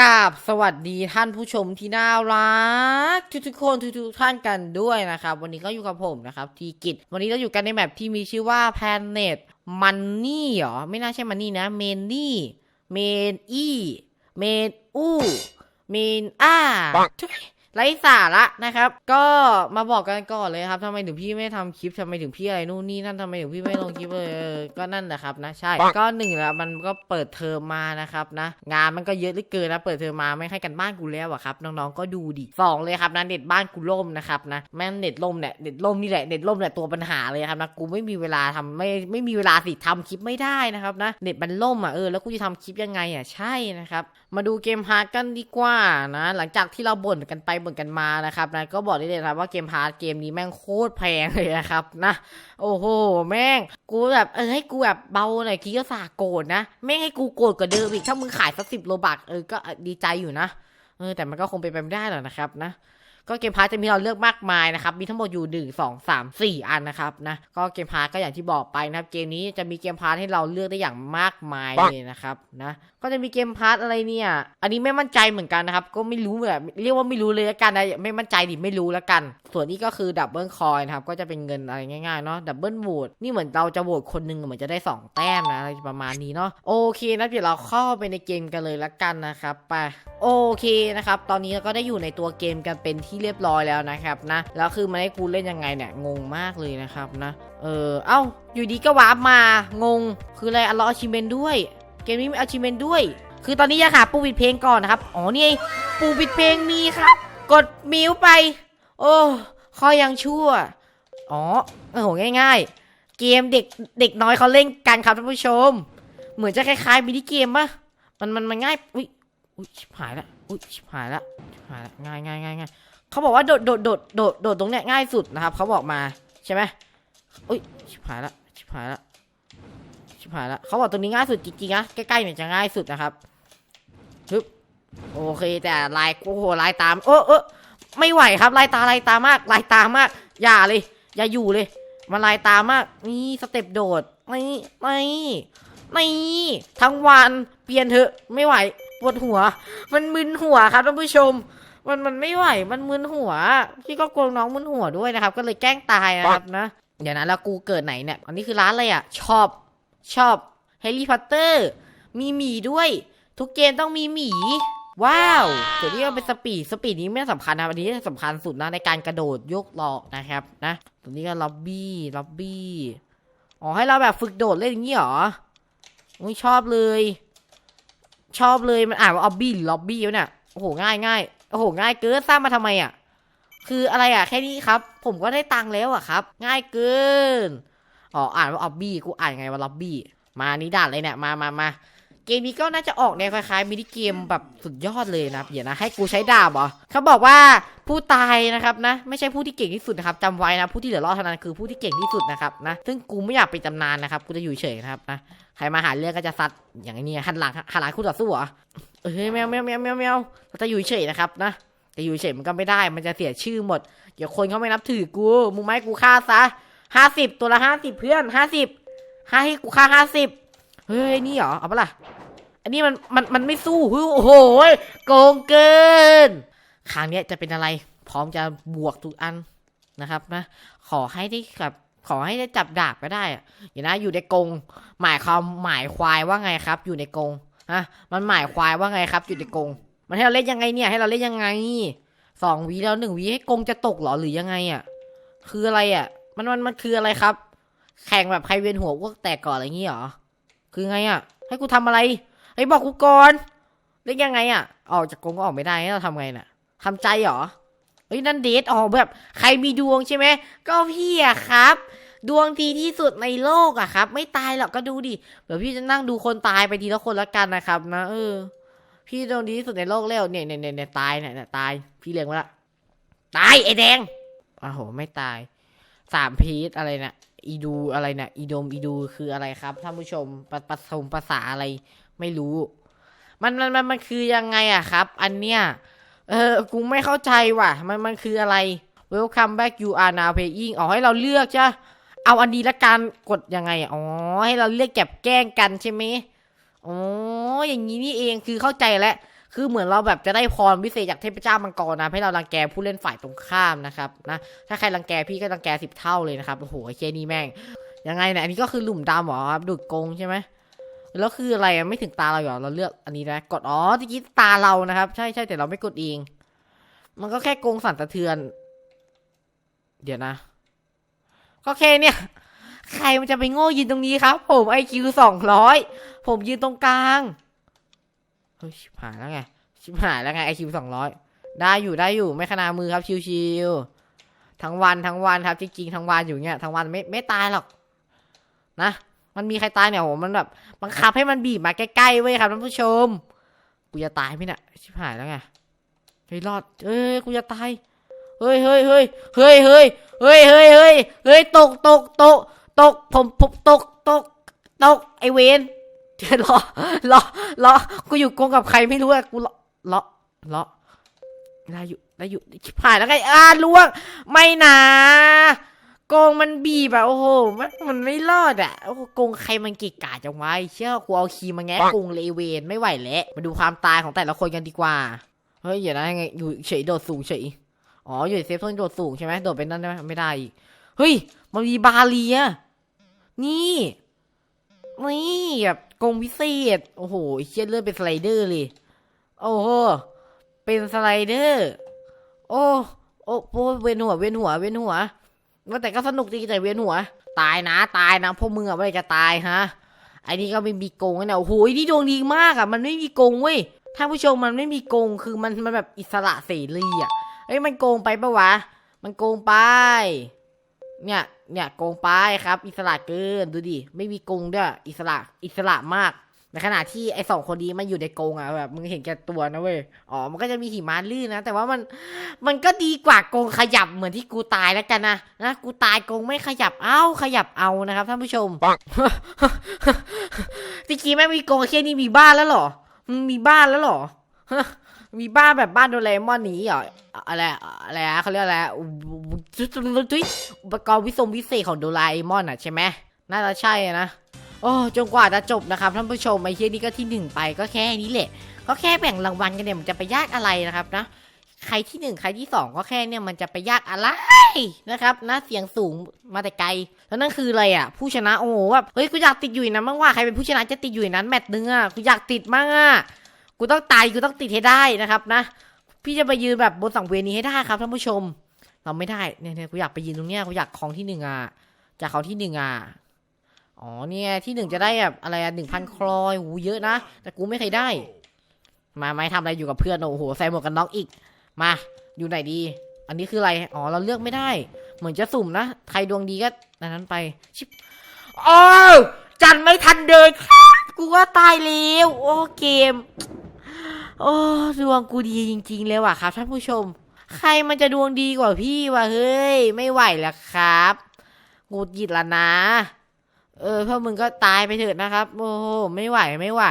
กราบสวัสดีท่านผู้ชมที่น่ารักทุกๆคนทุกๆท่านกันด้วยนะครับ วันนี้ก็อยู่กับผมนะครับทีกิจวันนี้เราอยู่กันในแมปที่มีชื่อว่า Planet Money เหรอ ไม่น่าใช่ Money นะ m a n y m a n e m a n อู้ m a n อ่าปังทุย ไร้สาระนะครับ ก็มาบอกกันก่อนเลยครับทำไมถึงพี่ไม่ทำคลิปทำไมถึงพี่อะไรนู่นนี่นั่นทำไมถึงพี่ไม่ลงคลิปเลยเออก็นั่นแหละครับนะใช่ปังก็หนึ่งแล้วมันก็เปิดเทอมมานะครับนะ งานมันก็เยอะเหลือเกินนะเปิดเทอมมาไม่ให้กันบ้านกูแล้วอะครับน้องๆก็ดูดิสองเลยครับนะเน็ตบ้านกูล่มนะครับนะแม่งเน็ตล่มเนี่ยเน็ตล่มนี่แหละเน็ตล่มเนี่ยตัวปัญหาเลยครับนะกูไม่มีเวลาทำไม่ไม่มีเวลาสิทำคลิปไม่ได้นะครับนะเน็ตมันล่มอะเออแล้วกูจะทำคลิปยังไงอะใช่นะครับมาดูเกมฮาร์ดกันดีกว่านะ หลังจากที่เราบ่นกันไปเหมือนกันมานะครับนะก็บอกได้เลยครับว่าเกมพาร์ตเกมนี้แม่งโคตรแพงเลยนะครับนะ โอ้โห แม่ง กูแบบเออให้กูแบบเบาหน่อยคิดก็สาโกรธนะแม่งให้กูโกรธกว่าเดิมอีกถ้ามึงขายสักสิบโลบักเออก็ดีใจอยู่นะเออแต่มันก็คงเป็นไปไม่ได้หรอกนะครับนะ ก็เกมพาร์จะมีเราเลือกมากมายนะครับ มีทั้งหมดอยู่หนึ่งสองสามสี่อันนะครับนะก็เกมพาร์ก็อย่างที่บอกไปนะครับเกมนี้จะมีเกมพาร์ให้เราเลือกได้อย่างมากมายเลยนะครับนะก็จะมีเกมพาร์อะไรเนี่ย อันนี้ไม่มั่นใจเหมือนกันนะครับ ก็ไม่รู้แบบเรียกว่าไม่รู้เลยละกันนะไม่มั่นใจดิไม่รู้ละกัน ส่วนนี้ก็คือดับเบิลคอยนะครับก็จะเป็นเงินอะไรง่ายๆเนาะดับเบิลโหวตนี่เหมือนเราจะโหวตคนหนึ่งเหมือนจะได้สองแต้มนะอะไรประมาณนี้เนาะโอเคนะเดี๋ยวเราเข้าไปในเกมกันเลยละกันนะครับไปโอเคนะครับตอนนี้เราก็ได้อยู่ในตัวเกมกันเป็นที่เรียบร้อยแล้วนะครับนะแล้วคือมันให้กูเล่นยังไงเนี่ยงงมากเลยนะครับนะเออเอ้าอยู่ดีก็วาร์ปมางง คืออะไรอัลลอชิเมนด้วย เกมนี้มีอาชิเมนด้วย คือตอนนี้อยากหาปูปิดเพลงก่อนนะครับอ๋อนี่ปูปิดเพลงมีครับ กดมิวไป โอ้คอยยังชั่วอ๋อโอ้โหง่ายๆ เกมเด็กเด็กน้อยเขาเล่นกันครับท่านผู้ชม เหมือนจะคล้ายๆมินิเกมปะมันมันมันง่ายอุ้ย อุ้ยหายละอุ้ยหายละหายละง่ายง่ายง่ายง่ายเขาบอกว่าโดดโดดโดดโดดโดดตรงเนี้ยง่ายสุดนะครับเขาบอกมาใช่ไหมอุ้ยหายละหายละหายละเขาบอกตรงนี้ง่ายสุดจริงๆนะใกล้ๆเนี่ยจะง่ายสุดนะครับฮึบโอเคแต่ลายโอ้โหลายตามเออเออไม่ไหวครับลายตาลายตามากลายตามาก อย่าเลย อย่าอยู่เลยมันลายตามากนี่สเต็ปโดดนี่นี่นี่ทั้งวันเปลี่ยนเถอะไม่ไหว ปวดหัว มันมึนหัวครับท่านผู้ชม มันมันไม่ไหว มันมึนหัว พี่ก็กลัวน้องมึนหัวด้วยนะครับ ก็เลยแกล้งตายนะครับนะ เดี๋ยวนะแล้วกูเกิดไหนเนี่ย อันนี้คือร้านอะไรอะ ชอบ ชอบแฮร์รี่พอตเตอร์ มีหมีด้วย ทุกเกมต้องมีหมี ว้าวตัวนี้ก็เป็นสปีด สปีดนี้ไม่สำคัญนะครับอันนี้สำคัญสุดนะในการกระโดดยกล้อนะครับนะตัวนี้ก็ล็อบบี้ ล็อบบี้ อ๋อให้เราแบบฝึกโดดเล่นอย่างนี้เหรออุ้ยชอบเลย ชอบเลยมันอ่านว่าออบบี้หรือล็อบบี้วะเนี่ยโอ้โหง่ายง่ายโอ้โหง่ายเกินสร้างมาทำไมอะคืออะไรอะแค่นี้ครับ ผมก็ได้ตังค์แล้วอะครับ ง่ายเกินอ๋ออ่านว่าออบบี้กูอ่านไงว่าล็อบบี้มานี่ด่านเลยเนี่ยมามามาเกมนี้ก็น่าจะออกแนวคล้ายๆมินิเกมแบบสุดยอดเลยนะครับเดี๋ยวนะให้กูใช้ดาบเหรอเขาบอกว่าผู้ตายนะครับนะ ไม่ใช่ผู้ที่เก่งที่สุดนะครับจำไว้นะผู้ที่เหลือรอดเท่านั้นคือผู้ที่เก่งที่สุดนะครับนะ ซึ่งกูไม่อยากเป็นตำนานนะครับกูจะอยู่เฉยนะครับนะ ใครมาหาเรื่องก็จะซัดอย่างนี้หันหลังหันหลังคู่ต่อสู้เหรอเอ้ยแมวแมวแมวแมวแมวเราจะอยู่เฉยนะครับนะแต่อยู่เฉยมันก็ไม่ได้ มันจะเสียชื่อหมดเดี๋ยวคนเขาไม่นับถือกูมึงไม้กูฆ่าซะห้าสิบตัวละห้าสิบเพื่อนห้าสิบห้าให้กูฆ่าห้าสิบเฮ้ยนี่เหรอเอาปะล่ะอันนี้มันมันมันไม่สู้เฮ้ยโอ้โหโกงเกินครั้งเนี้ยจะเป็นอะไร พร้อมจะบวกทุกอันนะครับนะขอให้ได้แบบ ขอให้ได้จับดาบก็ได้อะอย่านะอยู่ในกรงหมายความหมายควายว่าไงครับ อยู่ในกรงฮะมันหมายควายว่าไงครับ อยู่ในกรงมันให้เราเล่นยังไงเนี่ย ให้เราเล่นยังไงสองวีแล้วหนึ่งวีให้กรงจะตกเหรอหรือยังไงอะคืออะไรอะ มันมันมันคืออะไรครับ แข่งแบบใครเวียนหัวพวกแตกก่อนอะไรอย่างงี้เหรอคือไงอะ ให้กูทำอะไรไอ้บอกกูก่อนเล่นยังไงอะ ออกจากกรงก็ออกไม่ได้ให้เราทำไงน่ะทำใจเหรอเฮ้ยนั่นเดทออกแบบ ใครมีดวงใช่ไหมก็พี่อะครับ ดวงดีที่สุดในโลกอะครับ ไม่ตายหรอกก็ดูดิเดี๋ยวพี่จะนั่งดูคนตายไปทีละคนละกันนะครับ นะเออ พี่ดวงดีที่สุดในโลกแล้วเนี่ยเนี่ยเนี่ยเนี่ยตายเนี่ยเนี่ยตาย พี่เลี้ยงไว้ละตายไอ้แดงโอ้โห ไม่ตายสามพีทอะไรเนี่ยอีดูอะไรเนี่ยอีดมอีดูคืออะไรครับท่านผู้ชมปะปะสมภาษาอะไร ไม่รู้ มันมันมันมันคือยังไงอะครับ อันเนี้ยเออกูไม่เข้าใจว่ะ มันมันคืออะไร Welcome back you are now paying อ๋อให้เราเลือกจ้ะ เอาอันนี้ละกันกดยังไงอ๋อให้เราเลือกเก็บแกล้งกันใช่ไหมอ๋ออย่างนี้นี่เองคือเข้าใจแล้วคือเหมือนเราแบบจะได้พรพิเศษจากเทพเจ้ามังกรนะให้เรารังแกผู้เล่นฝ่ายตรงข้ามนะครับนะถ้าใครรังแกพี่ก็รังแกสิบเท่าเลยนะครับโอ้โหเจนี่แม่งยังไงเนี่ยอันนี้ก็คือหลุมดำหรอครับดูดกงใช่ไหมแล้วคืออะไรไม่ถึงตาเราหรอเราเลือกอันนี้นะกดอ๋อที่กี้ตาเรานะครับ ใช่ใช่แต่เราไม่กดเอง มันก็แค่กงสั่นสะเทือน เดี๋ยวนะ ก็แค่เนี่ย ใครมันจะไปโง่ยืนตรงนี้ครับ ผมไอคิวสองร้อยผมยืนตรงกลางเฮ้ยชิบหายแล้วไงชิบหายแล้วไงไอคิวสองร้อยได้อยู่ได้อยู่ไม่ขนามือครับชิวๆทั้งวันทั้งวันครับจริงๆทั้งวันอยู่เงี้ยทั้งวันไม่ไม่ตายหรอก นะมันมีใครตายเนี่ยโหมันแบบบังคับให้มันบีบมาใกล้ๆเว้ยครับท่านผู้ชม กูจะตายไหมเนี่ยชิบหายแล้วไงเฮ้ยรอดเอ้ยกูจะตาย เฮ้ยเฮ้ยเฮ้ยเฮ้ยเฮ้ย เฮ้ยเฮ้ยเฮ้ยเฮ้ยตกตกตกตกผมผมตกตกตกไอเวนเดี๋ยวรอรอรอกูอยู่กงกับใครไม่รู้อะกูรอรอรอได้อยู่ได้อยู่ชิบหายแล้วไงอ่าล่วง ไม่นะโกงมันบีบอะโอ้โหมันมันไม่รอดอะโอ้โหโกงใครมันกิกกาจังวะไอ้เชื่อกูเอาคีย์มาแงะโกงเลเวนไม่ไหวแล้วมาดูความตายของแต่ละคนกันดีกว่าเฮ้ยอย่านะยังไงอยู่เฉยโดดสูงเฉย อ๋ออยู่ในเซฟโซนโดดสูงใช่ไหมโดดไปนั่นได้ไหมไม่ได้อีกเฮ้ย มันมีบาเลียนี่นี่แบบโกงพิเศษ โอ้โหเชี่ยเลื่อนเป็นสไลเดอร์เลย โอ้โห เป็นสไลเดอร์ โอ้โอ้โอเวียนหัว เวียนหัว เวียนหัวว่าแต่ก็สนุกดีแต่เวียนหัว ตายนะ ตายนะพวกมึงอะไม่จะตายฮะ ไอ้นี่ก็ไม่มีโกงนะเนี่ยโอ้โหนี่ดวงดีมากอะมันไม่มีโกงเว้ยท่านผู้ชมมันไม่มีโกงคือมันมันแบบอิสระเสรีอะ เอ้ยมันโกงไปปะวะ มันโกงไป เนี่ย เนี่ยโกงไปครับ อิสระเกินดูดิ ไม่มีโกงด้วย อิสระ อิสระมาก ในขณะที่ไอ้สองคนนี้มันอยู่ในโกงอะแบบมึงเห็นแก่ตัวนะเว้ย อ๋อ มันก็จะมีหิมะลื่นนะ แต่ว่ามัน มันก็ดีกว่าโกงขยับเหมือนที่กูตายแล้วกันนะ นะ กูตายโกงไม่ขยับ เอ้า ขยับเอานะครับท่านผู้ชมปังตะกี้แม่งมีโกงแค่นี้มีบ้านแล้วเหรอมึงมีบ้านแล้วเหรอ มีบ้านแบบบ้านโดเรมอนนี้เหรออะไรอะไรอะเขาเรียกอะไรอุปกรณ์วิทรงวิเศษของโดราเอมอนอะใช่ไหมน่าจะใช่นะโอ้จนกว่าจะจบนะครับท่านผู้ชมไอ้เฮียนี่ก็ที่หนึ่งไปก็แค่นี้แหละ ก็แค่แบ่งรางวัลกันเนี่ยมันจะไปยากอะไรนะครับนะใครที่หนึ่งใครที่สองก็แค่เนี่ยมันจะไปยากอะไรนะครับนะเสียงสูงมาแต่ไกล แล้วนั่นคืออะไรอะ ผู้ชนะโอ้โหแบบเฮ้ยกูอยากติดอยู่ในนั้นบ้างว่าใครเป็นผู้ชนะจะติดอยู่นั้นแมตช์นึงอะกูอยากติดมั่งอะ กูต้องตายกูต้องติดให้ได้นะครับนะ พี่จะไปยืนแบบบนสังเวียนนี้ให้ได้ครับท่านผู้ชม เราไม่ได้เนี่ยเนี่ยกูอยากไปยืนตรงเนี้ยกูอยากของที่หนึ่งอะจากเของที่หนึ่งอะอ๋อเนี่ยที่หนึ่งจะได้แบบอะไรอะหนึ่งพันคลอยหูเยอะนะแต่กูไม่เคยได้ มาไม่ทำอะไรอยู่กับเพื่อนโอ้โหใส่หมวกกันน็อกอีก มาอยู่ไหนดี อันนี้คืออะไรอ๋อเราเลือกไม่ได้ เหมือนจะสุ่มนะใครดวงดีก็นั้นไปชิบโอ้จันไม่ทันเดินครับกูว่าตายแล้วโอ้เกม โอ้ดวงกูดีจริง ๆ เลยว่ะครับท่านผู้ชม ใครมันจะดวงดีกว่าพี่วะเฮ้ย ไม่ไหวแล้วครับกูหยิดละนะ เออพวกมึงก็ตายไปเถิดนะครับ โอ้โหไม่ไหวไม่ไหว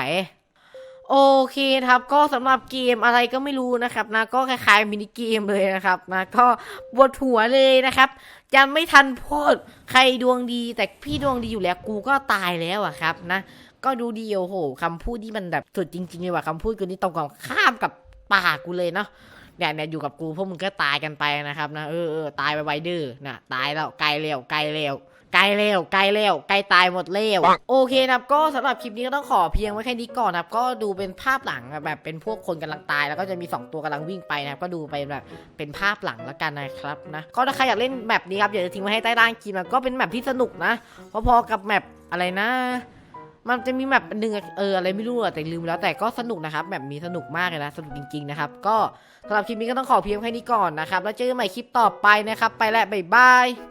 โอเคครับ ก็สำหรับเกมอะไรก็ไม่รู้นะครับนะก็คล้ายๆมินิเกมเลยนะครับนะก็ปวดหัวเลยนะครับจะไม่ทันพูดใครดวงดีแต่พี่ดวงดีอยู่แล้วกูก็ตายแล้วอะครับนะ ก็ดูดีโอ้โหคำพูดที่มันแบบสุดจริงๆเลยว่ะคำพูดกูนี่ตรงกับข้ามกับปากกูเลยเนาะเนี่ยเนี่ยอยู่กับกูพวกมึงก็ตายกันไปนะครับนะเออเออตายไปไวดื้อนะตายแล้วไกลเร็วไกลเร็วไกลเร็วไกลเร็วไกลตายหมดเร็วโอเคนะครับก็สำหรับคลิปนี้ก็ต้องขอเพียงไว้แค่นี้ก่อนนะครับก็ดูเป็นภาพหลังแบบเป็นพวกคนกำลังตายแล้วก็จะมี 2 ตัวกำลังวิ่งไปนะครับก็ดูไปแบบเป็นภาพหลังแล้วกันนะครับนะก็ถ้าใครอยากเล่นแบบนี้ครับอยากจะทิ้งไว้ให้ใต้ล่างคลิปนะก็เป็นแบบที่สนุกนะพอๆกับแมปอะไรนะ มันจะมีแบบหนึ่งเอออะไรไม่รู้อะแต่ลืมแล้วแต่ก็สนุกนะครับแบบมีสนุกมากเลยนะสนุกจริงๆนะครับ ก็สำหรับคลิปนี้ก็ต้องขอเพียงแค่นี้ก่อนนะครับ แล้วเจอกันใหม่คลิปต่อไปนะครับ ไปแล้วบ๊ายบาย